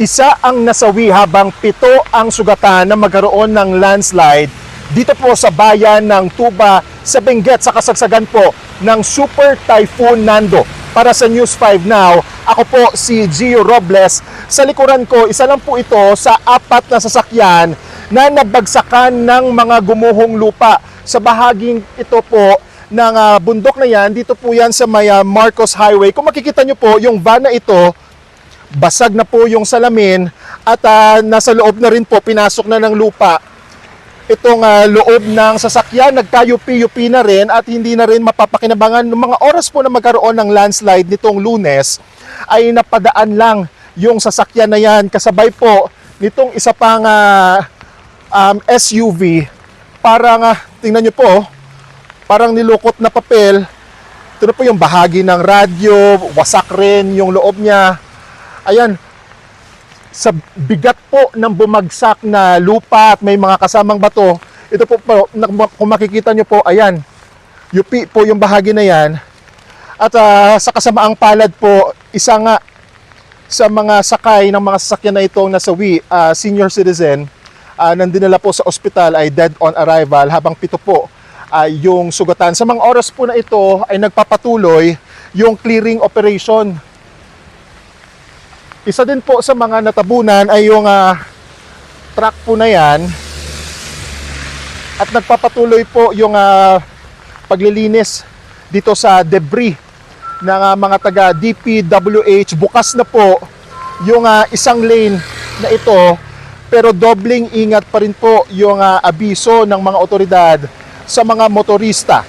Isa ang nasawi habang pito ang sugatan na magkaroon ng landslide dito po sa bayan ng Tuba sa Benguet sa kasagsagan po ng Super Typhoon Nando. Para sa News 5 Now, ako po si Gio Robles. Sa likuran ko, isa lang po ito sa apat na sasakyan na nabagsakan ng mga gumuhong lupa sa bahaging ito po ng ah, bundok na yan. Dito po yan sa may ah, Marcos Highway. Kung makikita nyo po, yung van na ito, basag na po yung salamin at ah, nasa loob na rin po, pinasok na ng lupa itong ah, loob ng sasakyan, nagkayupi-yupi na rin at hindi na rin mapapakinabangan. Noong mga oras po na magkaroon ng landslide nitong lunes, ay napadaan lang yung sasakyan na yan kasabay po nitong isa pang ah, um, SUV. Parang, ah, tingnan nyo po, oh, parang nilukot na papel. Ito na po yung bahagi ng radyo, wasak rin yung loob niya. Ayan, sa bigat po ng bumagsak na lupa at may mga kasamang bato, ito po, po kung makikita nyo po, ayan, yupi po yung bahagi na yan. At ah, sa kasamaang palad po, isa nga sa mga sakay ng mga sasakyan na itong nasawi, ah, senior citizen, ah, nandinala po sa ospital ay dead on arrival habang pito po ay yung sugatan. Sa mga oras po na ito ay nagpapatuloy yung clearing operation isa din po sa mga natabunan ay yung ah, truck po na yan. At nagpapatuloy po yung ah, paglilinis dito sa debris ng ah, mga taga DPWH. Bukas na po yung ah, isang lane na ito pero dobling ingat pa rin po yung ah, abiso ng mga otoridad sa mga motorista